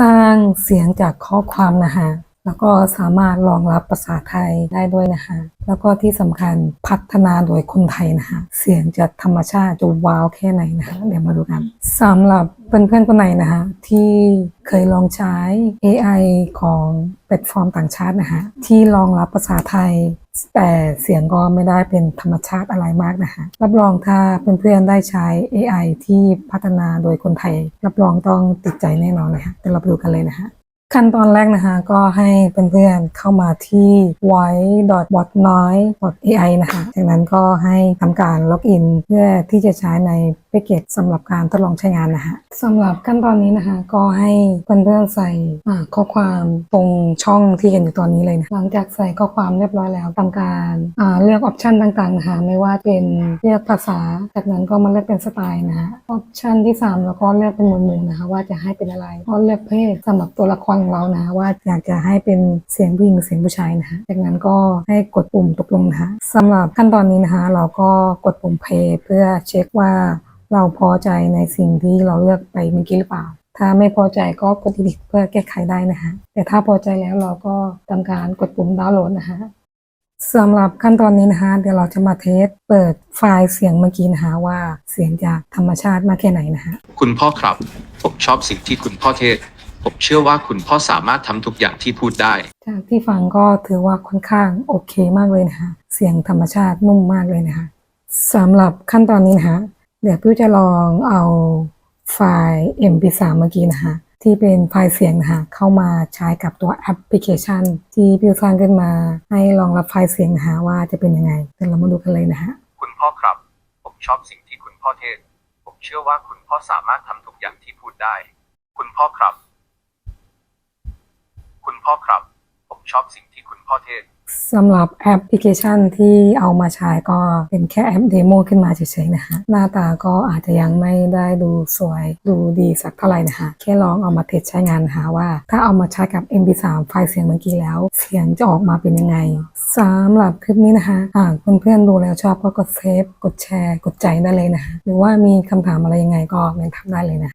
สร้างเสียงจากข้อความนะคะแล้วก็สามารถรองรับภาษาไทยได้ด้วยนะคะ แล้วก็ที่สำคัญพัฒนาโดยคนไทยนะคะ เสียงจากธรรมชาติจะว้าวแค่ไหนนะคะ เดี๋ยวมาดูกัน สำหรับเพื่อนๆคนไหนนะฮะที่เคยลองใช้ AI ของแพลตฟอร์มต่างชาตินะฮะที่รองรับภาษาไทย แต่เสียงก็ไม่ได้เป็นธรรมชาติอะไรมากนะฮะรับรองถ้าเพื่อนๆได้ใช้ AI ที่พัฒนาโดยคนไทย รับรองต้องติดใจแน่นอนเลยฮะเดี๋ยวเราไปดูกันเลยนะฮะ ขั้นตอนแรกนะคะก็ให้เพื่อนๆเข้ามาที่ white.botnoise.ai นะคะจากนั้นก็ให้ทำการล็อกอินเพื่อที่จะใช้ในแพ็กเกจสำหรับการทดลองใช้งานนะคะสำหรับขั้นตอนนี้นะคะก็ให้เพื่อนๆใส่ข้อความตรงช่องที่เห็นอยู่ตอนนี้เลยนะหลังจากใส่ข้อความเรียบร้อยแล้วทำการาเลือกออปชันต่างๆนะคะไม่ว่าเป็นเลือกภาษา จากนั้นก็มาเลือกเป็นสไตล์นะคะออปชันที่สามแล้วก็เลือกเป็นหมวดหมู่นะคะว่าจะให้เป็นอะไรก็เลือกเพศสำหรับตัวละครองเรานะว่าอยากจะให้เป็นเสียงผู้หญิงเสียงผู้ชายนะคะจากนั้นก็ให้กดปุ่มตกลงนะคะสำหรับขั้นตอนนี้นะคะเราก็กดปุ่ม play เพื่อเช็คว่าเราพอใจในสิ่งที่เราเลือกไปเมื่อกี้หรือเปล่า ถ้าไม่พอใจก็กด delete เพื่อแก้ไขได้นะคะแต่ถ้าพอใจแล้วเราก็ทำการกดปุ่มดาวน์โหลดนะคะสำหรับขั้นตอนนี้นะคะ เดี๋ยวเราจะมาเทสเปิดไฟล์เสียงเมื่อกี้นะคะว่าเสียงจากธรรมชาติมากแค่ไหนนะคะคุณพ่อครับ ผมชอบสิ่งที่คุณพ่อเทศ ผมเชื่อว่าคุณพ่อสามารถทำทุกอย่างที่พูดได้ จากที่ฟังก็ถือว่าค่อนข้างโอเคมากเลยนะคะ เสียงธรรมชาตินุ่มมากเลยนะคะสำหรับขั้นตอนนี้นะคะ เดี๋ยวพี่จะลองเอาไฟล์ MP3 เมื่อกี้นะคะที่เป็นไฟล์เสียงนะคะเข้ามาใช้กับตัวแอปพลิเคชัน ที่พี่สร้างขึ้นมา ให้รองรับไฟล์เสียงนะคะว่าจะเป็นยังไงเดี๋ยวเรามาดูกันเลยนะคะคุณพ่อครับ ผมชอบสิ่งที่คุณพ่อเทศ ผมเชื่อว่าคุณพ่อสามารถทำทุกอย่างที่พูดได้ คุณพ่อครับคุณ พ่อครับ ผมชอบสิ่งที่คุณพ่อเทศสำหรับแอปพลิเคชันที่เอามาใช้ก็เป็นแค่แอปเดโมขึ้นมาเฉยๆนะคะหน้าตาก็อาจจะยังไม่ได้ดูสวยดูดีสักเท่าไหร่นะคะแค่ลองเอามาเทสใช้งานนะคะว่า ถ้าเอามาใช้กับ MP3 ไฟล์เสียงเมื่อกี้แล้ว เสียงจะออกมาเป็นยังไงสำหรับคลิปนี้นะคะหากเพื่อนๆดูแล้วชอบก็กดเซฟกดแชร์ กดใจได้เลยนะคะหรือว่ามีคำถามอะไรยังไงก็เมนทักได้เลยนะ